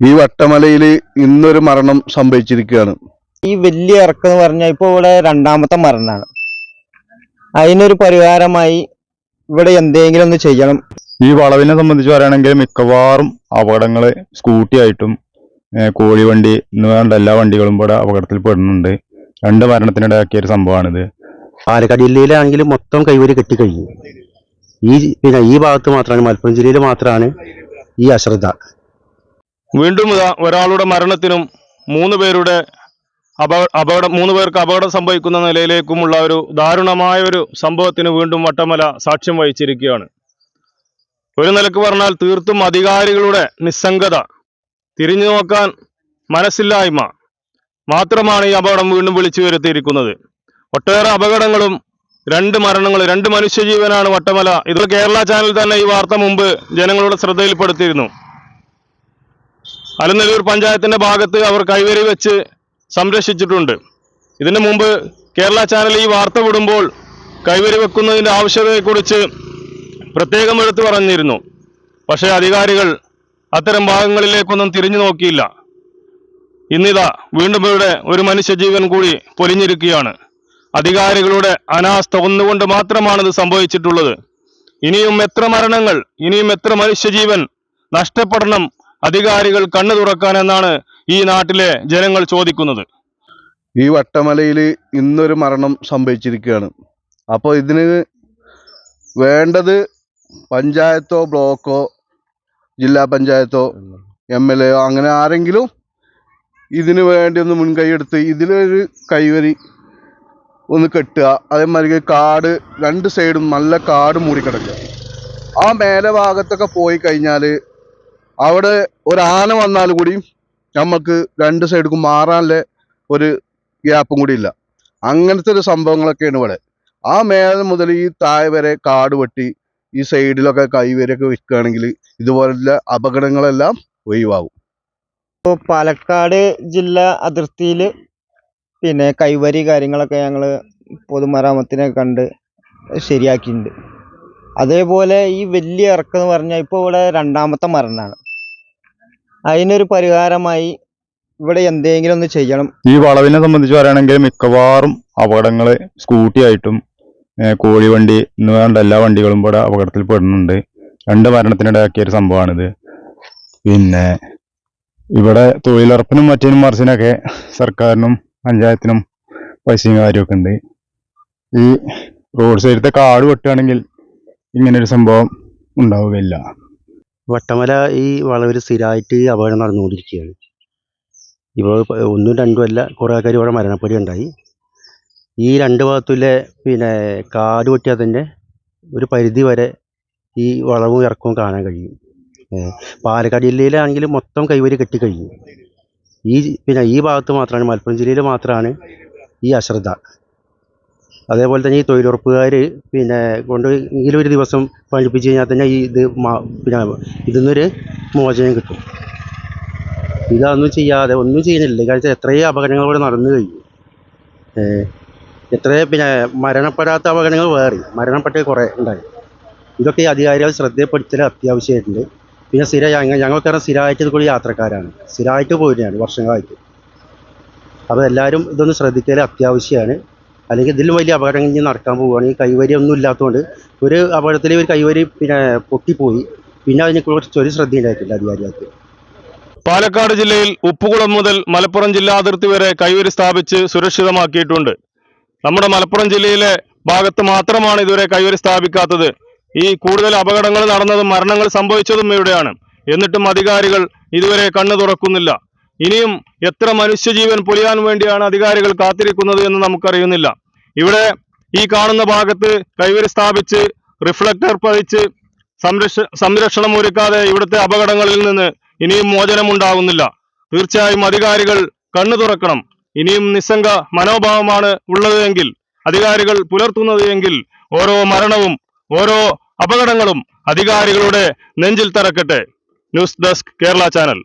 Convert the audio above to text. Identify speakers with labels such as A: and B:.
A: ഈ വട്ടമലയിൽ ഇന്നൊരു മരണം സംഭവിച്ചിരിക്കുകയാണ്.
B: ഈ വലിയ ഇറക്കം എന്ന് പറഞ്ഞാൽ ഇപ്പോൾ ഇവിടെ രണ്ടാമത്തെ മരണമാണ്. അതിനൊരു പരിഹാരമായി ഇവിടെ എന്തെങ്കിലും ഒന്ന് ചെയ്യണം.
C: ഈ വളവിനെ സംബന്ധിച്ച് പറയുകയാണെങ്കിൽ മിക്കവാറും അപകടങ്ങൾ സ്കൂട്ടി ആയിട്ടും കോഴിവണ്ടി എന്ന് വേണ്ട എല്ലാ വണ്ടികളും ഇവിടെ അപകടത്തിൽ പെടുന്നുണ്ട്. രണ്ട് മരണത്തിനിടയാക്കിയ ഒരു സംഭവമാണിത്.
D: പാലക്കാട് ജില്ലയിലാണെങ്കിൽ മൊത്തം കൈവരി കെട്ടിക്കഴിഞ്ഞു. ഈ പിന്നെ ഈ ഭാഗത്ത് മാത്രമാണ് മലപ്പുറം ജില്ലയിൽ മാത്രമാണ് ഈ അശ്രദ്ധ.
E: വീണ്ടും ഒരാളുടെ മരണത്തിനും മൂന്ന് പേരുടെ അപക അപകടം മൂന്ന് പേർക്ക് അപകടം സംഭവിക്കുന്ന നിലയിലേക്കുമുള്ള ഒരു ദാരുണമായ ഒരു സംഭവത്തിന് വീണ്ടും വട്ടമല സാക്ഷ്യം വഹിച്ചിരിക്കുകയാണ്. ഒരു നിലയ്ക്ക് പറഞ്ഞാൽ തീർത്തും അധികാരികളുടെ നിസ്സംഗത തിരിഞ്ഞു നോക്കാൻ മനസ്സില്ലായ്മ മാത്രമാണ് ഈ അപകടം വീണ്ടും വിളിച്ചു വരുത്തിയിരിക്കുന്നത്. ഒട്ടേറെ അപകടങ്ങളും രണ്ട് മരണങ്ങൾ രണ്ട് മനുഷ്യജീവനാണ് വട്ടമല. ഇത് കേരള ചാനൽ തന്നെ ഈ വാർത്ത മുമ്പ് ജനങ്ങളുടെ ശ്രദ്ധയിൽപ്പെടുത്തിയിരുന്നു. അലനല്ലൂർ പഞ്ചായത്തിന്റെ ഭാഗത്ത് അവർ കൈവരി വെച്ച് സംരക്ഷിച്ചിട്ടുണ്ട്. ഇതിനു മുമ്പ് കേരള ചാനൽ ഈ വാർത്ത വിടുമ്പോൾ കൈവരി വെക്കുന്നതിന്റെ ആവശ്യകതയെക്കുറിച്ച് പ്രത്യേകം എടുത്തു പറഞ്ഞിരുന്നു. പക്ഷേ അധികാരികൾ അത്തരം ഭാഗങ്ങളിലേക്കൊന്നും തിരിഞ്ഞു നോക്കിയില്ല. ഇന്നിതാ വീണ്ടും ഇവിടെ ഒരു മനുഷ്യജീവൻ കൂടി പൊലിഞ്ഞിരിക്കുകയാണ്. അധികാരികളുടെ അനാസ്ഥ ഒന്നുകൊണ്ട് മാത്രമാണ് ഇത് സംഭവിച്ചിട്ടുള്ളത്. ഇനിയും എത്ര മരണങ്ങൾ ഇനിയും എത്ര മനുഷ്യജീവൻ നഷ്ടപ്പെടണം അധികാരികൾ കണ്ണു തുറക്കാൻ എന്നാണ് ഈ നാട്ടിലെ ജനങ്ങൾ ചോദിക്കുന്നത്.
A: ഈ വട്ടമലയിൽ ഇന്നൊരു മരണം സംഭവിച്ചിരിക്കുകയാണ്. അപ്പോൾ ഇതിന് വേണ്ടത് പഞ്ചായത്തോ ബ്ലോക്കോ ജില്ലാ പഞ്ചായത്തോ എം എൽ എയോ അങ്ങനെ ആരെങ്കിലും ഇതിനു വേണ്ടി ഒന്ന് മുൻകൈ എടുത്ത് ഇതിലൊരു കൈവരി ഒന്ന് കെട്ടുക. അതേമാതിരി കാട് രണ്ട് സൈഡും നല്ല കാട് മൂടിക്കിടക്കുക. ആ മേലെ ഭാഗത്തൊക്കെ പോയി കഴിഞ്ഞാൽ അവിടെ ഒരു ആന വന്നാൽ കൂടിയും നമുക്ക് രണ്ട് സൈഡിക്കും മാറാനുള്ള ഒരു ഗ്യാപ്പും കൂടി ഇല്ല. അങ്ങനത്തെ ഒരു സംഭവങ്ങളൊക്കെയാണ് ഇവിടെ. ആ മേലെ മുതൽ ഈ താഴെ വരെ കാട് വെട്ടി ഈ സൈഡിലൊക്കെ കൈവരൊക്കെ വെക്കുകയാണെങ്കിൽ ഇതുപോലുള്ള അപകടങ്ങളെല്ലാം ഒഴിവാകും.
B: ഇപ്പോൾ പാലക്കാട് ജില്ല അതിർത്തിയിൽ പിന്നെ കൈവരി കാര്യങ്ങളൊക്കെ ഞങ്ങൾ പൊതുമരാമത്തിനെ കണ്ട് ശരിയാക്കിയിട്ടുണ്ട്. അതേപോലെ ഈ വലിയ ഇറക്കം എന്ന് പറഞ്ഞാൽ ഇപ്പോൾ ഇവിടെ രണ്ടാമത്തെ മരണമാണ്. അതിനൊരു പരിഹാരമായി ഇവിടെ എന്തെങ്കിലും ഒന്ന് ചെയ്യണം.
C: ഈ വളവിനെ സംബന്ധിച്ച് പറയുകയാണെങ്കിൽ മിക്കവാറും അപകടങ്ങൾ സ്കൂട്ടി ആയിട്ടും കോഴി കോഴിവണ്ടി എന്ന് വേണ്ട എല്ലാ വണ്ടികളും ഇവിടെ അപകടത്തിൽ പെടുന്നുണ്ട്. രണ്ട് മരണത്തിനിടയാക്കിയ ഒരു സംഭവമാണിത്. പിന്നെ ഇവിടെ തൊഴിലുറപ്പിനും മറ്റേനും മറിച്ചിനൊക്കെ സർക്കാരിനും പഞ്ചായത്തിനും പൈസയും കാര്യമൊക്കെ ഉണ്ട്. ഈ റോഡ് സൈഡത്തെ കാട് വെട്ടുകയാണെങ്കിൽ ഇങ്ങനൊരു സംഭവം ഉണ്ടാവുകയില്ല.
D: വട്ടമല ഈ വളവിൽ സ്ഥിരമായിട്ട് അപകടം നടന്നുകൊണ്ടിരിക്കുകയാണ്. ഇപ്പോൾ ഒന്നും രണ്ടും അല്ല കുറേ ആൾക്കാർ ഇവിടെ മരണപ്പെടുകയുണ്ടായി ഈ രണ്ട് ഭാഗത്തുള്ള പിന്നെ കാട് പൊട്ടിയാൽ തന്നെ ഒരു പരിധി വരെ ഈ വളവും ഇറക്കവും കാണാൻ കഴിയും. പാലക്കാട് ജില്ലയിലാണെങ്കിൽ മൊത്തം കൈവരി കെട്ടിക്കഴിഞ്ഞു ഈ പിന്നെ ഈ ഭാഗത്ത് മാത്രമാണ് മലപ്പുറം ജില്ലയിൽ മാത്രമാണ് ഈ അശ്രദ്ധ. അതേപോലെ തന്നെ ഈ തൊഴിലുറപ്പുകാർ പിന്നെ കൊണ്ട് എങ്കിലും ഒരു ദിവസം പഠിപ്പിച്ച് കഴിഞ്ഞാൽ തന്നെ ഈ ഇത് മാ- പിന്നെ ഇതിൽ നിന്നൊരു മോചനം കിട്ടും. ഇതൊന്നും ചെയ്യാതെ ഒന്നും ചെയ്യുന്നില്ല. കാരണം എത്രയും അപകടങ്ങൾ ഇവിടെ നടന്നു കഴിഞ്ഞു എത്ര പിന്നെ മരണപ്പെടാത്ത അപകടങ്ങൾ വേറെ. മരണപ്പെട്ട കുറേ ഉണ്ടായി. ഇതൊക്കെ ഈ അധികാരികൾ ശ്രദ്ധപ്പെടുത്തൽ അത്യാവശ്യമായിട്ടുണ്ട്. പിന്നെ സ്ഥിര ഞങ്ങൾ ഞങ്ങൾക്കറിയാം സ്ഥിരമായിട്ട് കൂടി യാത്രക്കാരാണ്. സ്ഥിരമായിട്ട് പോരുകയാണ് വർഷങ്ങളായിട്ട്. അപ്പോൾ എല്ലാവരും ഇതൊന്ന് ശ്രദ്ധിക്കൽ അത്യാവശ്യമാണ്. അല്ലെങ്കിൽ ഇതിലും വലിയ അപകടങ്ങൾ ഇനി നടക്കാൻ പോവുകയാണ്. ഈ കൈവരി ഒന്നും ഇല്ലാത്തതുകൊണ്ട് ഒരു അപകടത്തിൽ ഒരു കൈവരി പിന്നെ പൊട്ടിപ്പോയി. പിന്നെ അതിനെ കുറച്ച് ഒരു ശ്രദ്ധയുണ്ടായിട്ടില്ല അധികാരികൾക്ക്.
E: പാലക്കാട് ജില്ലയിൽ ഉപ്പുകുളം മുതൽ മലപ്പുറം ജില്ലാ അതിർത്തി വരെ കൈവരി സ്ഥാപിച്ച് സുരക്ഷിതമാക്കിയിട്ടുണ്ട്. നമ്മുടെ മലപ്പുറം ജില്ലയിലെ ഭാഗത്ത് മാത്രമാണ് ഇതുവരെ കൈവരി സ്ഥാപിക്കാത്തത്. ഈ കൂടുതൽ അപകടങ്ങൾ നടന്നതും മരണങ്ങൾ സംഭവിച്ചതും ഇവിടെയാണ്. എന്നിട്ടും അധികാരികൾ ഇതുവരെ കണ്ണു തുറക്കുന്നില്ല. ഇനിയും എത്ര മനുഷ്യജീവൻ പൊലിയാൻ വേണ്ടിയാണ് അധികാരികൾ കാത്തിരിക്കുന്നത് എന്ന് നമുക്കറിയുന്നില്ല. ഇവിടെ ഈ കാണുന്ന ഭാഗത്ത് കൈവരി സ്ഥാപിച്ച് റിഫ്ലക്ടർ പതിച്ച് സംരക്ഷ സംരക്ഷണം ഒരുക്കാതെ ഇവിടുത്തെ അപകടങ്ങളിൽ നിന്ന് ഇനിയും മോചനമുണ്ടാകുന്നില്ല. തീർച്ചയായും അധികാരികൾ കണ്ണു തുറക്കണം. ഇനിയും നിസ്സംഗ മനോഭാവമാണ് ഉള്ളത് എങ്കിൽ അധികാരികൾ പുലർത്തുന്നത് എങ്കിൽ ഓരോ മരണവും ഓരോ അപകടങ്ങളും അധികാരികളുടെ നെഞ്ചിൽ തറക്കട്ടെ. News desk Kerala channel.